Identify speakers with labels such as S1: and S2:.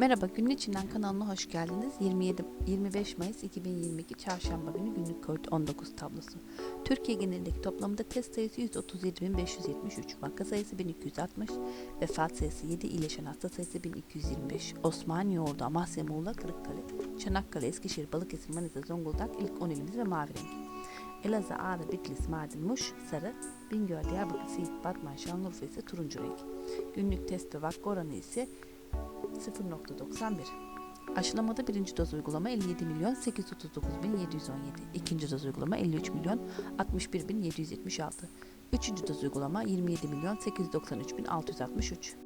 S1: Merhaba, Günün İçinden kanalına hoş geldiniz. 27 25 Mayıs 2022 Çarşamba günü günlük COVID-19 tablosu. Türkiye genelindeki toplamda test sayısı 137.573, vaka sayısı 1260, vefat sayısı 7, iyileşen hasta sayısı 1225. Osmaniye, Ordu, Amasya, Muğla, Kırıkkale, Çanakkale, Eskişehir, Balıkesir, Manisa, Zonguldak ilk 10 ilimiz ve mavi renk. Elazığ, Ağrı, Bitlis, Mardin, Muş, Sarı, Bingöl, Diyarbakır, Siirt, Batman, Şanlıurfa ise turuncu renk. Günlük test ve vaka oranı ise 0.91. Aşılamada birinci doz uygulama 57 milyon 839 bin 717. İkinci doz uygulama 53 milyon 61 bin 776. Üçüncü doz uygulama 27 milyon 893 bin 663.